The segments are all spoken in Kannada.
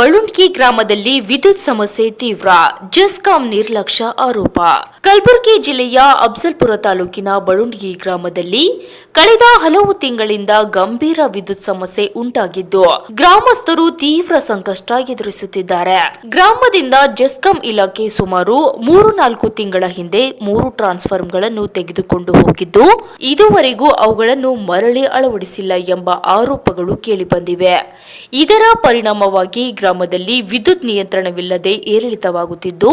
ಬಳುಂಡ್ಗಿ ಗ್ರಾಮದಲ್ಲಿ ವಿದ್ಯುತ್ ಸಮಸ್ಯೆ ತೀವ್ರ. ಜಸ್ಕಾಂ ನಿರ್ಲಕ್ಷ್ಯ ಆರೋಪ. ಕಲಬುರಗಿ ಜಿಲ್ಲೆಯ ಅಫ್ಜಲ್ಪುರ ತಾಲೂಕಿನ ಬಳುಂಡ್ಗಿ ಗ್ರಾಮದಲ್ಲಿ ಕಳೆದ ಹಲವು ತಿಂಗಳಿಂದ ಗಂಭೀರ ವಿದ್ಯುತ್ ಸಮಸ್ಯೆ ಉಂಟಾಗಿದ್ದು, ಗ್ರಾಮಸ್ಥರು ತೀವ್ರ ಸಂಕಷ್ಟ ಎದುರಿಸುತ್ತಿದ್ದಾರೆ. ಗ್ರಾಮದಿಂದ ಜಸ್ಕಾಂ ಇಲಾಖೆ ಸುಮಾರು ಮೂರು ನಾಲ್ಕು ತಿಂಗಳ ಹಿಂದೆ ಮೂರು ಟ್ರಾನ್ಸ್ಫಾರ್ಮ್ಗಳನ್ನು ತೆಗೆದುಕೊಂಡು ಹೋಗಿದ್ದು, ಇದುವರೆಗೂ ಅವುಗಳನ್ನು ಮರಳಿ ಅಳವಡಿಸಿಲ್ಲ ಎಂಬ ಆರೋಪಗಳು ಕೇಳಿಬಂದಿವೆ. ಇದರ ಪರಿಣಾಮವಾಗಿ ಗ್ರಾಮದಲ್ಲಿ ವಿದ್ಯುತ್ ನಿಯಂತ್ರಣವಿಲ್ಲದೆ ಏರಿಳಿತವಾಗುತ್ತಿದ್ದು,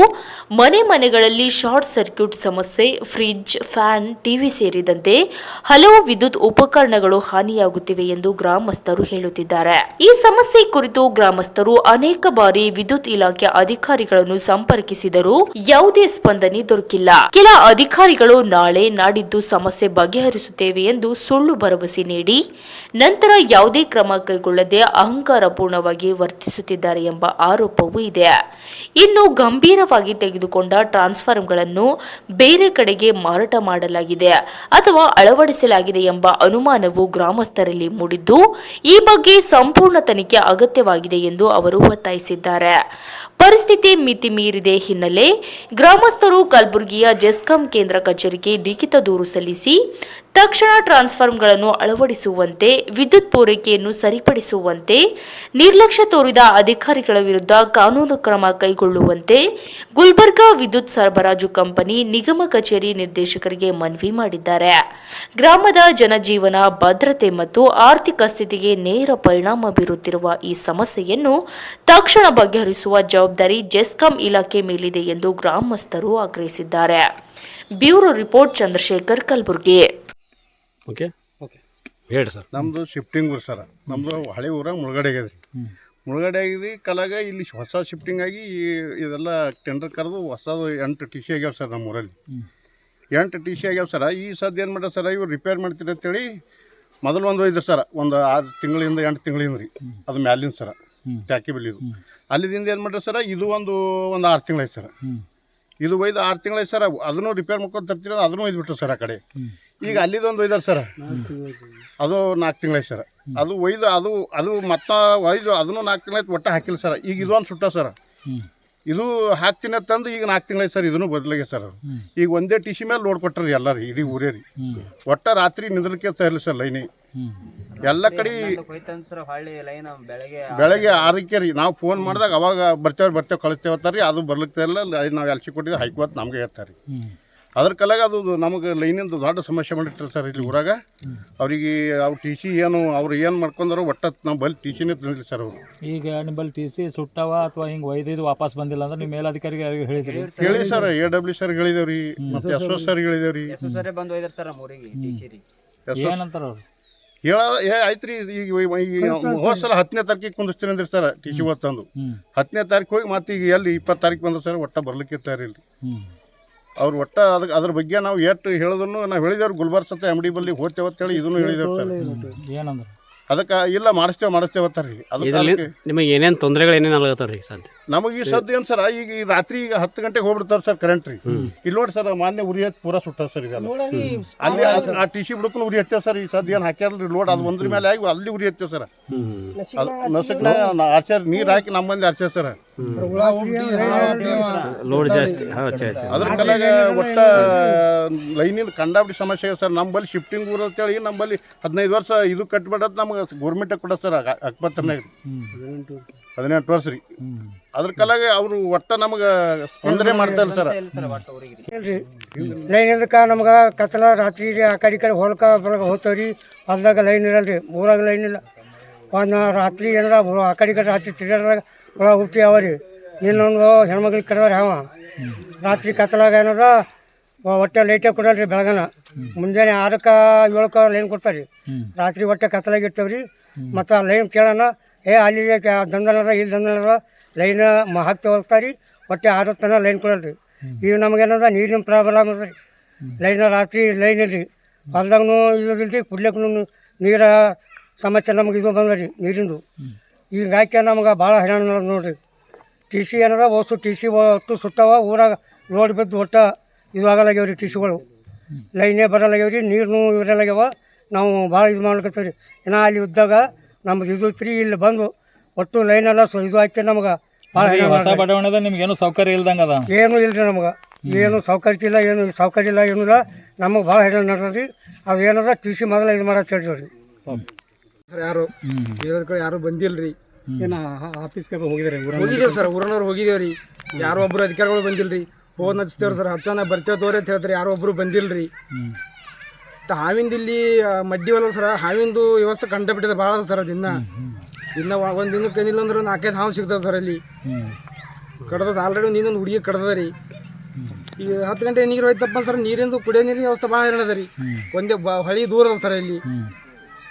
ಮನೆ ಮನೆಗಳಲ್ಲಿ ಶಾರ್ಟ್ ಸರ್ಕ್ಯೂಟ್ ಸಮಸ್ಯೆ, ಫ್ರಿಡ್ಜ್, ಫ್ಯಾನ್, ಟಿವಿ ಸೇರಿದಂತೆ ಹಲವು ವಿದ್ಯುತ್ ಉಪಕರಣಗಳು ಹಾನಿಯಾಗುತ್ತಿವೆ ಎಂದು ಗ್ರಾಮಸ್ಥರು ಹೇಳುತ್ತಿದ್ದಾರೆ. ಈ ಸಮಸ್ಯೆ ಕುರಿತು ಗ್ರಾಮಸ್ಥರು ಅನೇಕ ಬಾರಿ ವಿದ್ಯುತ್ ಇಲಾಖೆ ಅಧಿಕಾರಿಗಳನ್ನು ಸಂಪರ್ಕಿಸಿದರೂ ಯಾವುದೇ ಸ್ಪಂದನೆ ದೊರಕಿಲ್ಲ. ಕೆಲ ಅಧಿಕಾರಿಗಳು ನಾಳೆ ನಾಡಿದ್ದು ಸಮಸ್ಯೆ ಬಗೆಹರಿಸುತ್ತೇವೆ ಎಂದು ಸುಳ್ಳು ಭರವಸೆ ನೀಡಿ, ನಂತರ ಯಾವುದೇ ಕ್ರಮ ಕೈಗೊಳ್ಳದೆ ಅಹಂಕಾರಪೂರ್ಣವಾಗಿ ವರ್ತಿಸುತ್ತಿದ್ದಾರೆ. ಎಂಬ ಆರೋಪವೂ ಇದೆ. ಇನ್ನು ಗಂಭೀರವಾಗಿ ತೆಗೆದುಕೊಂಡ ಟ್ರಾನ್ಸ್ಫಾರ್ಮ್ಗಳನ್ನು ಬೇರೆ ಕಡೆಗೆ ಮಾರಾಟ ಮಾಡಲಾಗಿದೆ ಅಥವಾ ಅಳವಡಿಸಲಾಗಿದೆ ಎಂಬ ಅನುಮಾನವು ಗ್ರಾಮಸ್ಥರಲ್ಲಿ ಮೂಡಿದ್ದು, ಈ ಬಗ್ಗೆ ಸಂಪೂರ್ಣ ತನಿಖೆ ಅಗತ್ಯವಾಗಿದೆ ಎಂದು ಅವರು ಒತ್ತಾಯಿಸಿದ್ದಾರೆ. ಪರಿಸ್ಥಿತಿ ಮಿತಿ ಮೀರಿದೆ ಹಿನ್ನೆಲೆ ಗ್ರಾಮಸ್ಥರು ಕಲಬುರಗಿಯ ಜೆಸ್ಕಾಂ ಕೇಂದ್ರ ಕಚೇರಿಗೆ ಲಿಖಿತ ದೂರು ಸಲ್ಲಿಸಿ ತಕ್ಷಣ ಟ್ರಾನ್ಸ್ಫಾರ್ಮ್ಗಳನ್ನು ಅಳವಡಿಸುವಂತೆ, ವಿದ್ಯುತ್ ಪೂರೈಕೆಯನ್ನು ಸರಿಪಡಿಸುವಂತೆ, ನಿರ್ಲಕ್ಷ್ಯ ತೋರಿದ ಅಧಿಕಾರಿಗಳ ವಿರುದ್ಧ ಕಾನೂನು ಕ್ರಮ ಕೈಗೊಳ್ಳುವಂತೆ, ಗುಲ್ಬರ್ಗಾ ವಿದ್ಯುತ್ ಸರಬರಾಜು ಕಂಪನಿ ನಿಗಮ ಕಚೇರಿ ನಿರ್ದೇಶಕರಿಗೆ ಮನವಿ ಮಾಡಿದ್ದಾರೆ. ಗ್ರಾಮದ ಜನಜೀವನ, ಭದ್ರತೆ ಮತ್ತು ಆರ್ಥಿಕ ಸ್ಥಿತಿಗೆ ನೇರ ಪರಿಣಾಮ ಬೀರುತ್ತಿರುವ ಈ ಸಮಸ್ಯೆಯನ್ನು ತಕ್ಷಣ ಬಗೆಹರಿಸುವ ಜವಾಬ್ದಾರಿ ಜೆಸ್ಕಾಂ ಇಲಾಖೆ ಮೇಲಿದೆ ಎಂದು ಗ್ರಾಮಸ್ಥರು ಆಗ್ರಹಿಸಿದ್ದಾರೆ. Bureau report, Chandrashekhar Kalaburagi. Okay okay ಹೇಳಿ ಸರ್ ನಮ್ಮದು ಶಿಫ್ಟಿಂಗ್ ಊರು ಸರ್ ನಮ್ಮದು ಹಳೆ ಊರಾಗ ಮುಳುಗಡೆ ಆಗ್ಯದ ರೀ. ಮುಳುಗಡೆ ಆಗಿದೆ ಕಲಾಗ ಇಲ್ಲಿ ಹೊಸ ಶಿಫ್ಟಿಂಗ್ ಆಗಿ ಈ- ಇದೆಲ್ಲ ಟೆಂಡರ್ ಕರೆದು ಹೊಸದು ಎಂಟು ಟಿ ಸಿ ಆಗ್ಯಾವ ಸರ್ ನಮ್ಮ ಊರಲ್ಲಿ. ಎಂಟು ಟಿ ಸಿ ಆಗ್ಯಾವ ಸರ ಈ ಸದ್ಯ ಏನು ಮಾಡ್ಯಾರ ಸರ ಇವ್ರು ರಿಪೇರ್ ಮಾಡ್ತೀರಿ ಅಂತೇಳಿ ಮೊದಲು ಒಂದು ಒಯ್ದು ಸರ ಒಂದು ಆರು ತಿಂಗಳಿಂದ ಎಂಟು ತಿಂಗಳಿಂದ ರೀ. ಅದು ಮ್ಯಾಲಿನ ಸರ ಟ್ಯಾಕಿ ಇದು. ಅಲ್ಲಿದಿಂದ ಏನು ಮಾಡ್ರಿ ಸರ ಇದು ಒಂದು ಒಂದು ಆರು ತಿಂಗಳಾಯ್ತು ಸರ ಇದು ಒಯ್ದು ಆರು ತಿಂಗಳಾಯ್ತು ಸರ್ ಅದನ್ನು ರಿಪೇರ್ ಮಾಡ್ಕೊಂಡು ತರ್ತೀರ ಅದನ್ನು ಒಯ್ದು ಬಿಟ್ರು ಸರ್ ಆ ಕಡೆ. ಈಗ ಅಲ್ಲಿದೊಂದು ಒಯ್ದಾರ ಸರ್. ಅದು ನಾಲ್ಕು ತಿಂಗಳ ಸರ್. ಅದು ಒಯ್ದು ಅದು ಅದು ಮತ್ತೆ ಒಯ್ದು ಅದನ್ನು ನಾಲ್ಕು ತಿಂಗಳ ಒಟ್ಟ ಹಾಕಿಲ್ಲ ಸರ್. ಈಗ ಇದೊಂದು ಸುಟ್ಟ ಸರ್. ಇದು ಹಾಕ್ತೀನಿ ಅಂತಂದು ಈಗ ನಾಲ್ಕು ತಿಂಗಳ ಸರ್ ಇದನ್ನು ಬದಲಿಗೆ ಸರ್ ಈಗ ಒಂದೇ ಟಿ ಸಿ ಮೇಲೆ ಲೋಡ್ ಕೊಟ್ಟರಿ ಎಲ್ಲರೂ ಇಡೀ ಊರೇ ರೀ. ಒಟ್ಟ ರಾತ್ರಿ ನಿಂದ್ರಕ್ಕೆ ತರಲಿ ಸರ್ ಲೈನಿ. ಎಲ್ಲ ಕಡೆ ಸರ್ ಹೊಳ್ಳಿ ಲೈನ್ ಬೆಳಗ್ಗೆ ಬೆಳಗ್ಗೆ ಆರಕ್ಕೆ ರೀ. ನಾವು ಫೋನ್ ಮಾಡಿದಾಗ ಅವಾಗ ಬರ್ತೇವೆ ಬರ್ತೇವೆ ಕಳಿಸ್ತೇವೆ ರೀ. ಅದು ಬರ್ಲಿಕ್ಕೆ ಇಲ್ಲ ನಾವು ಎಲ್ಸಿ ಕೊಟ್ಟಿದ್ದು ಹೈಕೋತ್ ನಮಗೆ ಹೇಳ್ತಾರೆ ರೀ. ಅದ್ರ ಕಲಾಗ ಅದು ನಮಗೆ ಲೈನಿಂದ ದೊಡ್ಡ ಸಮಸ್ಯೆ ಮಾಡಿಟ್ರಿ ಸರ್ ಇಲ್ಲಿ ಊರಾಗ. ಅವ್ರಿಗೆ ಅವ್ರು ಟಿ ಸಿ ಏನು ಅವ್ರು ಏನು ಮಾಡ್ಕೊಂಡಾರೋ ಒಟ್ಟ ನಾವು ಬಲ್ಲಿ ಟಿ ಸಿನೇ ತಂದಿಲ್ಲ ಸರ್ ಅವರು. ಈಗ ನಿಮ್ಮಲ್ಲಿ ಟಿ ಸಿ ಸುಟ್ಟವ ಅಥವಾ ಹಿಂಗೆ ಒಯ್ದಿದ್ದು ವಾಪಸ್ ಬಂದಿಲ್ಲ ಅಂದ್ರೆ ನಿಮ್ಮ ಮೇಲಧಿಕಾರಿಗೆ ಯಾರಿಗೆ ಹೇಳಿದ್ರಿ? ಹೇಳಿ ಸರ್ ಎ ಡಬ್ಲ್ಯೂ ಸರ್ ಹೇಳಿದೇವ್ರಿ ಮತ್ತೆ ಎಸ್ ಎಸ್ ಸರ್ ಹೇಳಿದೇವ್ರಿ. ಬಂದು ಸರ್ ನಮ್ಮ ಊರಿಗೆ ಟಿ ಸಿ ರೀ ಏನಂತಾರ ಅವ್ರು? ಹೇಳ ಏ ಆಯ್ತು ರೀ ಈಗ ಈಗ ಹೋದ್ಸಲ ಹತ್ತನೇ ತಾರೀಕಿಗೆ ಕುಂದಿಸ್ತೀನಿ ಅಂದ್ರಿ ಸರ್ ಟಿ ಸಿ ಓದ್ತಂದು ತಂದು ಹತ್ತನೇ ತಾರೀಕು ಹೋಗಿ ಮತ್ತೆ ಈಗ ಎಲ್ಲಿ ಇಪ್ಪತ್ತು ತಾರೀಕು ಬಂದ್ರೆ ಸರ್ ಒಟ್ಟ ಬರ್ಲಿಕ್ಕೆ ತಯಾರಿಲ್ಲ ಅವ್ರು ಒಟ್ಟ ಅದಕ್ಕೆ ಅದ್ರ ಬಗ್ಗೆ ನಾವು ಎಷ್ಟು ಹೇಳಿದ್ರು ನಾವು ಹೇಳಿದೇವ್ರು ಗುಲ್ಬರ್ಗ ಸತ್ತ ಎಂ ಡಿ ಬಲ್ಲಿ ಹೋಗ್ತೇವೆ ಅಂತೇಳಿ ಇದನ್ನು ಹೇಳಿದೇವೆ ಸರ್ ಏನಂದ್ರೆ? ಅದಕ್ಕೆ ಇಲ್ಲ ಮಾಡಿಸ್ತೇವೆ ಮಾಡಿಸ್ತೇವೆ ಅಂತಾರೆ ರೀ. ಅದಕ್ಕೆ ನಿಮಗೆ ಏನೇನು ತೊಂದರೆಗಳು ಏನೇನು ಆಗತ್ತಾವ ರೀ ಸದ್ಯ? ನಮಗೆ ಈ ಸದ್ಯ ಏನು ಸರ್ ಈಗ ಈ ರಾತ್ರಿ ಈಗ ಹತ್ತು ಗಂಟೆಗೆ ಹೋಗ್ಬಿಡ್ತಾರೆ ಸರ್ ಕರೆಂಟ್ ರೀ. ಇಲ್ಲಿ ನೋಡಿ ಸರ್ ಮಾನ್ಯ ಉರಿ ಹತ್ತಿ ಪೂರ ಸುಟ್ಟ ಸರ್ ಈಗ ಅಲ್ಲಿ ಆ- ಟಿ ಸಿ ಬಿಡಕ್ಕೂ ಉರಿ ಹತ್ತೇವೆ ಸರ್ ಈ ಸದ್ಯ ಏನು ಹಾಕ್ಯಾರಲ್ರಿ ಲೋಡ್ ಅದು ಒಂದ್ರ ಮೇಲೆ ಆಗಿ ಅಲ್ಲಿ ಉರಿ ಹತ್ತೇವೆ ಸರ್. ಅದು ನಸಕ್ನ ಆರ್ಸ್ಯಾರ ನೀರು ಹಾಕಿ ನಮ್ಮ ಮಂದಿ ಆರ್ಸ್ಯಾರ ಸರ್. ಲೋಡ್ ಜಾಸ್ತಿ. ಅದ್ರ ಕಲಾಗ ಒಟ್ಟ ಲೈನಿಂದ ಕಂಡಾಬಿಡಿ ಸಮಸ್ಯೆ ಇದೆ ಸರ್. ನಮ್ಮಲ್ಲಿ ಶಿಫ್ಟಿಂಗ್ ಗುರು ಅಂತ ಹೇಳಿ ನಮ್ಮಲ್ಲಿ ಹದಿನೈದು ವರ್ಷ ಇದು ಕಟ್ಬಿಡತ್ ನಮ್ಗೆ ಗೌರ್ಮೆಂಟ್ ಕೊಡ ಸರ್ ಅಕ್ಬತ್ತರ್ನಾಗ ಹದಿನೆಂಟು ವರ್ಷ ರೀ. ಅದ್ರ ಕಲಾಗೆ ಅವರು ಒಟ್ಟ ನಮ್ಗೆ ತೊಂದರೆ ಮಾಡ್ತಾರೆ ಸರ್. ಲೈನ್ ಇದಕ್ಕೆ ನಮ್ಗೆ ಕತ್ತಲ ರಾತ್ರಿ ಆ ಕಡೆ ಈ ಕಡೆ ಹೊಲಕ ಬರಗ ಹೋಗ್ತೇವ್ರಿ. ಹೊಲ್ದಾಗ ಲೈನ್ ಇರಲ್ರಿ ಊರಾಗ ಲೈನ್ ಇಲ್ಲ. ಒಂದು ರಾತ್ರಿ ಏನಾರ ಆ ಕಡೆ ಈ ಕಡೆ ರಾತ್ರಿ ತಿರ್ಗಾಡ್ದಾಗ ಒಳ ಹುಟ್ಟಿ ಅವ ರೀ. ಇನ್ನೊಂದು ಹೆಣ್ಮಗ್ಳಿಗೆ ಕಡವ್ರಿ ಅವ. ರಾತ್ರಿ ಕತ್ತಲಾಗ ಏನದ ಹೊಟ್ಟೆ ಲೈಟೇ ಕೊಡಲ್ರಿ ಬೆಳಗನ. ಮುಂಜಾನೆ ಆರಕ್ಕೆ ಏಳಕ್ಕೆ ಲೈನ್ ಕೊಡ್ತಾರೆ ರಾತ್ರಿ ಒಟ್ಟೆ ಕತ್ತಲಾಗಿ ಇರ್ತೇವ್ರಿ ಮತ್ತು ಆ ಲೈನ್ ಕೇಳೋಣ, ಏ, ಅಲ್ಲಿ ದಂದನದ ಇಲ್ಲಿ ದಂದನದ ಲೈನ್ ಮ ಹಾಕ್ತೇವೆ ಹೋಗ್ತಾರೆ ರೀ. ಒಟ್ಟೆ ಆರು ತನಕ ಲೈನ್ ಕೊಡಲ್ರಿ. ಈಗ ನಮಗೇನದ ನೀರಿನ ಪ್ರಾಬ್ಲಮ್ ಅದ ರೀ. ಲೈನ್ ರಾತ್ರಿ ಲೈನ್ ಇಲ್ರಿ. ಹೊಲ್ದಾಗೂ ಇರೋದಿಲ್ರಿ ಕುಡ್ಲಿಕ್ಕೂ ನೀರ ಸಮಸ್ಯೆ ನಮಗೆ ಇದು ಬಂದ ರೀ ನೀರಿಂದು. ಈಗ ಹಾಕಿ ನಮ್ಗೆ ಭಾಳ ಹೈರಾಣ ನೋಡಿರಿ ನೋಡ್ರಿ. ಟಿ ಸಿ ಏನದ ಒಸು ಟಿ ಸಿ ಒಟ್ಟು ಸುಟ್ಟವ ಊರಾಗ ಲೋಡ್ ಬಿದ್ದು ಒಟ್ಟು ಇದು ಆಗಲಾಗ್ಯಾವ ರೀ ಟಿ ಸಿಗಳು. ಲೈನೇ ಬರಲಾಗ್ಯಾವ ರೀ ನೀರು ಇರಲಾಗ್ಯಾವ. ನಾವು ಭಾಳ ಇದು ಮಾಡ್ಲಕತ್ತೀವಿ ರೀ ಏನೋ ಅಲ್ಲಿ ಇದ್ದಾಗ ನಮ್ದು ಇದು ತ್ರೀ ಇಲ್ಲಿ ಬಂದು ಒಟ್ಟು ಲೈನ್ ಎಲ್ಲ ಸೊ ಇದು ಹಾಕಿ ನಮ್ಗೆ ಭಾಳ ಬಡಾವಣೆದಾಗ ನಿಮ್ಗೆ ಏನು ಸೌಕರ್ಯ ಇಲ್ದಂಗೆ ಅದ? ಏನು ಇಲ್ರಿ ನಮ್ಗೆ. ಏನು ಸೌಕರ್ಯ ಇಲ್ಲ ಏನು ಸೌಕರ್ಯ ಇಲ್ಲ ಏನೂ ಇಲ್ಲ. ನಮಗೆ ಭಾಳ ಹೈರಾಣ ನಡ್ದದ್ರಿ. ಅದು ಏನದ ಟಿ ಸಿ ಮೊದಲ ಇದು ಮಾಡೋದು ಹೇಳ್ತೀವಿ ಸರ್ ಯಾರು? ಹೇಳಿದ್ರೆ ಕಡೆ ಯಾರು ಬಂದಿಲ್ರಿ? ಏನ ಆಫೀಸ್ಗೆ ಹೋಗಿದಾರೆ ಹೋಗಿದ್ದೇವೆ ಸರ್ ಊರನವ್ರು ಹೋಗಿದೇವ್ರಿ ಯಾರೋ ಒಬ್ರು ಅಧಿಕಾರಿಗಳು ಬಂದಿಲ್ರಿ. ಹೋದ್ ನಚ್ತೇವ್ರಿ ಸರ್ ಹಚ್ಚನ ಬರ್ತೇವೆ ತೋರಿ ಅಂತ ಹೇಳ್ತಾರೆ ಯಾರೋ ಒಬ್ರು ಬಂದಿಲ್ರಿ. ಹಾವಿಂದ ಇಲ್ಲಿ ಮಡ್ಡಿ ಹೊಲ ಸರ್ ಹಾವಿಂದು ವ್ಯವಸ್ಥೆ ಕಂಡುಬಿಟ್ಟಿದೆ ಭಾಳ ಅದ ಸರ್ ದಿನ ದಿನ ಒಂದು ದಿನಕ್ಕೆ ಏನಿಲ್ಲ ಅಂದ್ರೆ ನಾಲ್ಕೈದು ಹಾವು ಸಿಗ್ತಾವೆ ಸರ್ ಅಲ್ಲಿ. ಕಡ್ದ ಆಲ್ರೆಡಿ ಒಂದು ಇನ್ನೊಂದು ಹುಡುಗಿ ಕಡ್ದದ ರೀ. ಈಗ ಹತ್ತು ಗಂಟೆ ನೀರು ಹೋಯ್ತಪ್ಪ ಸರ್ ನೀರಿಂದು ಕುಡಿಯೋ ನೀರಿನ ವ್ಯವಸ್ಥೆ ಭಾಳ ಇರೋದ ರೀ ಒಂದೇ ಹಳಿ ಹೊಳಿ ದೂರ ಅದ ಸರ್ ಇಲ್ಲಿ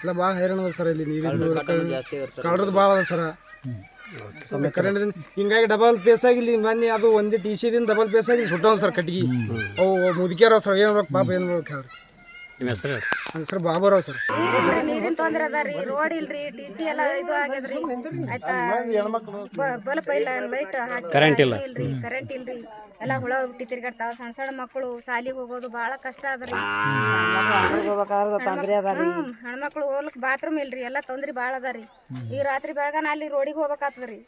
ಎಲ್ಲ ಭಾಳ ಹೈರಾಣ ಅದ ಸರ್ ಇಲ್ಲಿ ನೀರಿನ ಕಳ್ರದ್ದು ಭಾಳ ಅದ ಸರ್. ಕರೆಂಟ್ ಹಿಂಗಾಗಿ ಡಬಲ್ ಪೇಸ್ ಆಗಿಲ್ಲ ಮೊನ್ನೆ ಅದು ಒಂದೇ ಟಿ ದಿನ ಡಬಲ್ ಪೇಸ್ ಆಗಿ ಸುಟ್ಟವ್ ಸರ್ ಕಟ್ಟಿಗೆ. ಅವು ಮುದುಕ್ಯಾರ ಸರ್ ಏನು ಪಾಪ ಏನು ಹೇಳ್ರಿ. ನಿಮ್ಮ ಹೆಸರು ನನ್ನ ಹೆಸರು ಬಾಬುರಾವ್ ಸರ್. ನೀರಿನ ತೊಂದ್ರೆ ಅದ ರೀ ರೋಡ್ ಇಲ್ರಿ ಟಿ ಸಿ ಎಲ್ಲ ಇದು ಆಗ್ಯದ್ರಿ ಆಯ್ತಾ? ಬಲ್ಪ್ ಇಲ್ಲ ಲೈಟ್ ಕರೆಂಟ್ ಇಲ್ಲ. ಇಲ್ರಿ ಕರೆಂಟ್ ಇಲ್ರಿ. ಎಲ್ಲ ಹುಳ ಹುಟ್ಟಿ ತಿರ್ಗಾಡ್ತಾವ. ಸಣ್ಣ ಸಣ್ಣ ಮಕ್ಕಳು ಸಾಲಿಗೆ ಹೋಗೋದು ಬಹಳ ಕಷ್ಟ ಅದ್ರಿ. ಹ್ಮ್, ಹೆಣ್ಮಕ್ಳು ಹೋಗ್ಲಿಕ್ ಬಾತ್ರೂಮ್ ಇಲ್ರಿ ಎಲ್ಲ ತೊಂದ್ರೆ ಭಾಳ ಅದಾರಿ ಈ ರಾತ್ರಿ ಬೆಳಗಾನ ಅಲ್ಲಿ ರೋಡಿಗೆ ಹೋಗ್ಬೇಕಾಗ್ತದ್ರಿ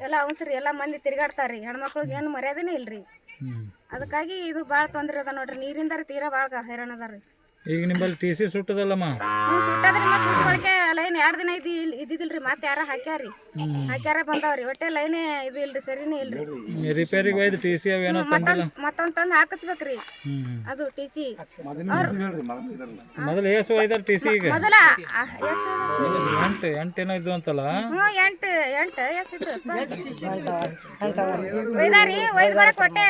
ಎಲ್ಲ ಅವನ್ಸ್ರಿ ಎಲ್ಲ ಮಂದಿ ತಿರ್ಗಾಡ್ತಾರ್ರಿ ಹೆಣ್ಮಕ್ಳಿಗೆ ಏನು ಮರ್ಯಾದೆನೇ ಇಲ್ರಿ. ಅದಕ್ಕಾಗಿ ಇದು ಬಹಳ ತೊಂದ್ರೆ ಅದ ನೋಡ್ರಿ ನೀರಿಂದ ತೀರಾ ಭಾಳ ಹೈರಾಣ ಅದಾರಿ ಈಗ ನಿಮ್ಮಲ್ಲಿ ಟಿ ಸಿ ಸುಟ್ಟದಲ್ಲಮ್ಮ. ಹ್ಞೂ ಸುಟ್ಟದ್ರಿ ಮತ್ತೆ ಸುಟ್ಟೊಳಗೆ ಲೈನ್ ಎರಡು ದಿನ ಇದ್ದು ಇದ್ದಿದ್ದಿಲ್ರಿ ಮತ್ತೆ ಯಾರ ಹಾಕ್ಯಾರಿ? ಹಾಕ್ಯಾರ ಬಂದವ್ರಿ ಒಟ್ಟೆ ಲೈನ್ ಇದು ಇಲ್ರಿ ಸರಿನೇ ಇಲ್ರಿ. ರಿಪೇರಿಗೆ ಒಯ್ದು ಟಿ ಸಿ ಅವೇನೋ ತಂದಿಲ್ಲ ಮತ್ತೊಂದು ಮತ್ತೊಂದ್ ತಂದು ಹಾಕಿಸ್ಬೇಕ್ರಿ. ಅದು ಟಿ ಸಿ. ಮೊದಲು ಏಸು ಒಯ್ದಾರ ಟಿ ಸಿ ಈಗ. ಮೊದಲ ಎಂಟು ಎಂಟು ಏನೋ ಇದ್ದು ಅಂತಲ್ಲ. ಹ್ಞೂ ಎಂಟು ಎಂಟು ಎಸ್ ಇದು ಒಯ್ದಾರಿ ಒಯ್ದು ಬರಕ್ ಹೊಟ್ಟೆ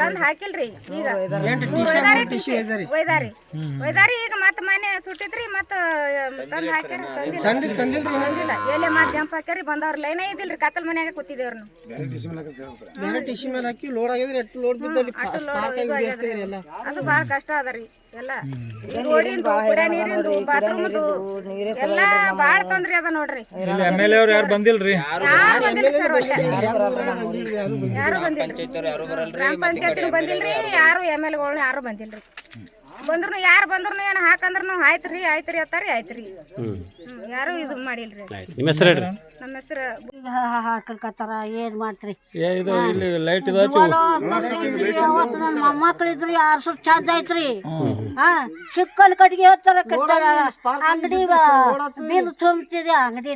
ತಂದು ಹಾಕಿಲ್ರಿ ಈಗ. ಒಯ್ದಾರಿ ಟಿ ಸಿ ಒಯ್ದಾರಿ ಒಯ್ದಾರಿ ಈಗ ಮತ್ತೆ ಮನೆ ಸುಟ್ಟಿದ್ರಿ ಮತ್ತೆ ತಂದು ಹಾಕ್ಯಾರ ತಂದಿಲ್ಲ ತಂದಿಲ್ಲ. ಎಲ್ಲಿ ಮತ್ತೆ ಜಂಪ್ ಹಾಕ್ಯಾರಿ ಬಂದವ್ರ ಲೈನೇ ಇದಿಲ್ರಿ ಕತ್ತಲ್ ಮನ್ಯಾಗ ಕೂತಿದೇವ್ರ ನಾವು ಟಿ ಮೇಲೆ ಹಾಕಿ ಲೋಡ್ ಆಗಿದ್ರೆ ಎಷ್ಟು ಲೋಡ್ ಬಿದ್ದಲ್ಲಿ ಅದು ಭಾಳ ಕಷ್ಟ ಅದರಿ ಎಲ್ಲ. ರೋಡಿಂದು ಕುಡಿಯೋ ನೀರಿಂದು ಬಾತ್ರೂಮ್ದು ಎಲ್ಲ ಭಾಳ ತೊಂದ್ರೆ ಅದ ನೋಡ್ರಿ. ಎಂ ಎಲ್ ಅವ್ರು ಯಾರು ಬಂದಿಲ್ರಿ? ಯಾರು ಬಂದಿಲ್ಲ ಗ್ರಾಮ ಪಂಚಾಯತಿ ಬಂದಿಲ್ರಿ? ಯಾರು ಎಂ ಎಲ್ ಗಳನ್ನ ಯಾರು ಬಂದಿಲ್ರಿ? ಬಂದ್ರು ಯಾರು ಬಂದ್ರು ಏನು ಹಾಕಂದ್ರು ಆಯ್ತ್ರಿ ಆಯ್ತ್ರಿ ಅತ್ತಾರಿ ಆಯ್ತ್ರಿ ಯಾರು ಇದು ಮಾಡಿಲ್ರಿ. ನಿಮ್ಮ ಹೆಸರು ಹೇಳ್ರಿ. ನಮ್ಮ ಹೆಸರು ಹಾಕಲ್ಕತ್ತಾರ ಏನ್ ಮಾಡ್ತ್ರಿ? ಏ ಇದು ಇಲ್ಲಿ ಲೈಟ್ ಇದು ಹಚ್ಚು. ಅವತ್ತು ನನ್ನ ಮೊಮ್ಮಕ್ಳಿದ್ರು ಯಾರು ಸುಟ್ ಚಂದ ಐತ್ರಿ ಹಾ ಚಿಕ್ಕಲ್ ಕಟ್ಗೆ ಹೋಗ್ತಾರ ಕಟ್ಟಾರ. ಅಂಗಡಿ ಮೀನು ತುಂಬ ಅಂಗಡಿ